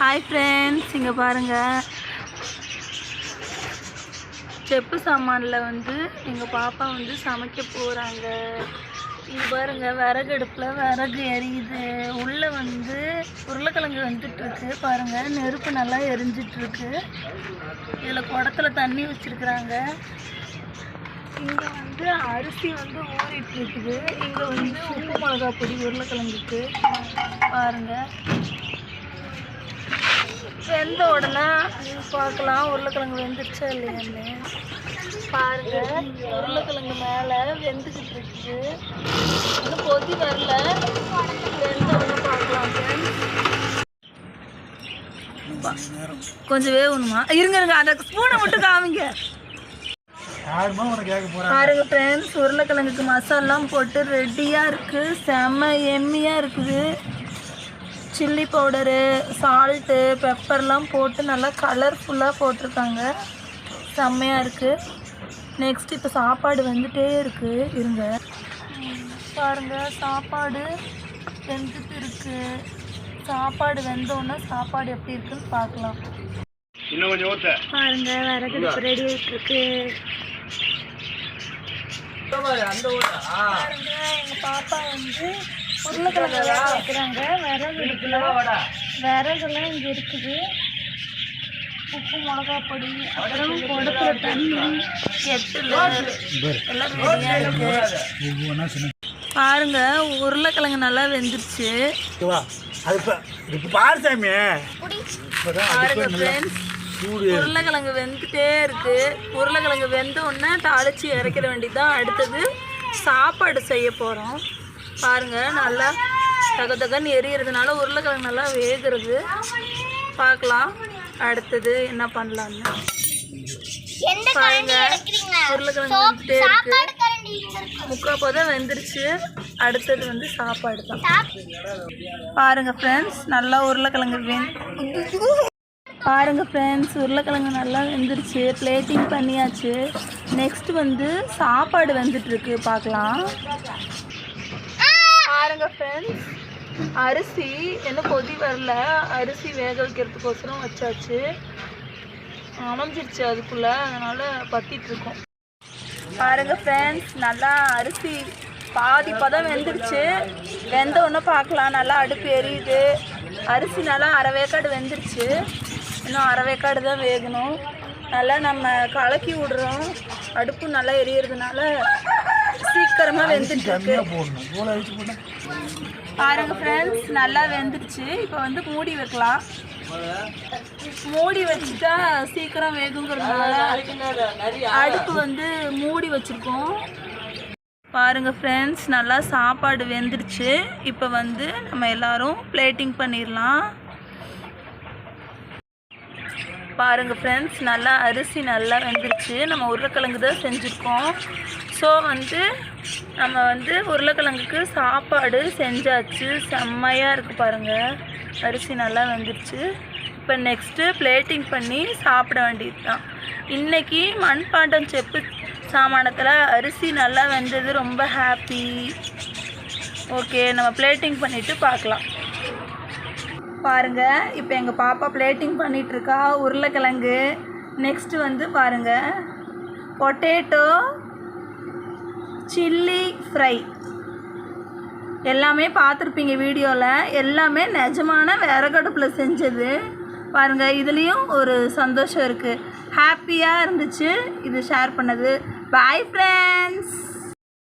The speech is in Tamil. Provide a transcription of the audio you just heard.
ஹாய் ஃப்ரெண்ட்ஸ் இங்கே பாருங்கள் செப்பு சாமானில் வந்து எங்கள் பாப்பா வந்து சமைக்க போகிறாங்க இது பாருங்கள் விறகு அடுப்பில் விறகு எரியுது. உள்ளே வந்து உருளைக்கிழங்கு வந்துட்டுருக்கு. பாருங்கள் நெருப்பு நல்லா எரிஞ்சிட்ருக்கு இதில் குடத்துல தண்ணி வச்சுருக்குறாங்க. இங்கே வந்து அரிசி வந்து ஊறிட்டு இருக்குது இங்கே வந்து உப்பு மிளகா பொடி உருளைக்கிழங்குக்கு. பாருங்கள் வெந்த உடனே பார்க்கலாம் உருளைக்கிழங்கு வெந்துருச்சா இல்லையான்னு. பாருங்க உருளைக்கிழங்கு மேலே வெந்துக்கிட்டு இருக்குது இன்னும் கொதி வரல. வெந்த உடனே பார்க்கலாம். கொஞ்சம் வேகணுமா? இருங்க இருங்க அந்த ஸ்பூனை மட்டும் காமிங்க. பாருங்க ஃப்ரெண்ட்ஸ் உருளைக்கிழங்குக்கு மசாலாம் போட்டு ரெடியாக இருக்குது செம்ம எம்மியாக இருக்குது. சில்லி பவுடரு சால்ட்டு பெப்பர்லாம் போட்டு நல்லா கலர்ஃபுல்லாக போட்டிருக்காங்க. செம்மையாக இருக்குது நெக்ஸ்ட் இப்போ சாப்பாடு வந்துட்டே இருக்குது இருங்க. ம், பாருங்க சாப்பாடு வெந்துட்டு இருக்கு. சாப்பாடு வெந்தோடனே சாப்பாடு எப்படி இருக்குன்னு பார்க்கலாம். இன்னும் கொஞ்சம் ஊத்த. பாருங்க விறகு ரெடி ஆகிட்டு இருக்கு. பாருங்க எங்க பாப்பா வந்து உருளைக்கிழங்கு வேக வைக்கிறாங்க. விறகு இருக்குல்ல. விறகுலாம் இங்க இருக்குது. உப்பு மிளகா பொடி அப்புறம் கொடுக்குற தண்ணி. கெட்டில். பாருங்க உருளைக்கிழங்கு நல்லா வெந்துருச்சு. வா அது இப்போ இதுக்கு பாரு சாமி. இப்போதான் பாருங்க ஃப்ரெண்ட்ஸ் சூடு உருளைக்கிழங்கு வெந்துட்டே இருக்கு. உருளைக்கிழங்கு வெந்த உடனே தாளிச்சு இறக்கிற வேண்டியதுதான் அடுத்தது சாப்பாடு செய்ய போகிறோம் பாருங்க நல்லா தக தகன்னு எரியறதுனால உருளைக்கிழங்கு நல்லா வேகுறது. பார்க்கலாம். அடுத்தது என்ன பண்ணலான்னு பாருங்க உருளைக்கிழங்கு வந்துட்டே இருக்கு. முக்கால் போதான் வெந்துருச்சு. அடுத்தது வந்து சாப்பாடு தான். பாருங்க ஃப்ரெண்ட்ஸ் நல்லா உருளைக்கிழங்கு வெந் பாருங்க ஃப்ரெண்ட்ஸ் உருளைக்கிழங்கு நல்லா வெந்துருச்சு. பிளேட்டிங் பண்ணியாச்சு. நெக்ஸ்ட் வந்து சாப்பாடு வெந்துட்டு இருக்கு. பார்க்கலாம். பாருங்க ஃப்ரெண்ட்ஸ் அரிசி இன்னும் கொதி வரல. அரிசி வேக வைக்கிறதுக்கோசரம் வச்சாச்சு. அமைஞ்சிருச்சு அதுக்குள்ள. அதனால பத்திட்டு இருக்கோம். பாருங்க ஃப்ரெண்ட்ஸ் நல்லா அரிசி பாதி பதம் வெந்துருச்சு. வெந்த ஒன்றும் பார்க்கலாம். நல்லா அடுப்பு எரியுது. அரிசி நல்லா அரை வேக்காடு வெந்துருச்சு. இன்னும் அரை வேக்காடு தான் வேகணும். நல்லா நம்ம கலக்கி விடுறோம். அடுப்பு நல்லா எரியறதுனால சீக்கிரமாக வெந்துட்டு இருக்கு பாருங்க ஃப்ரெண்ட்ஸ் நல்லா வெந்துருச்சு இப்போ வந்து மூடி வைக்கலாம். மூடி வச்சுட்டா சீக்கிரம் வேகுங்கிறதுனால அடுப்பு வந்து மூடி வச்சுருக்கோம். பாருங்க ஃப்ரெண்ட்ஸ் நல்லா சாப்பாடு வெந்துருச்சு இப்போ வந்து நம்ம எல்லாரும் பிளேட்டிங் பண்ணிடலாம். பாருங்கள் ஃப்ரெண்ட்ஸ் நல்லா அரிசி நல்லா வெந்துருச்சு. நம்ம உருளைக்கிழங்கு தான் செஞ்சுருக்கோம். ஸோ வந்து நம்ம வந்து உருளைக்கிழங்குக்கு சாப்பாடு செஞ்சாச்சு. செம்மையாக இருக்குது பாருங்கள் அரிசி நல்லா வெந்துருச்சு. இப்போ நெக்ஸ்ட்டு பிளேட்டிங் பண்ணி சாப்பிட வேண்டியது தான் இன்றைக்கி மண்பாண்டம் செப்பு சாமானத்தில் அரிசி நல்லா வெந்தது ரொம்ப ஹாப்பி ஓகே நம்ம பிளேட்டிங் பண்ணிவிட்டு பார்க்கலாம். பாருங்கள் இப்போ எங்கள் பாப்பா பிளேட்டிங் பண்ணிகிட்ருக்கா உருளைக்கிழங்கு. நெக்ஸ்ட்டு வந்து பாருங்கள் பொட்டேட்டோ சில்லி ஃப்ரை எல்லாமே பார்த்துருப்பீங்க வீடியோவில் எல்லாமே நிஜமான விறகடுப்பில் செஞ்சது. பாருங்கள் இதுலேயும் ஒரு சந்தோஷம் இருக்குது ஹாப்பியாக இருந்துச்சு இது ஷேர் பண்ணது. Bye friends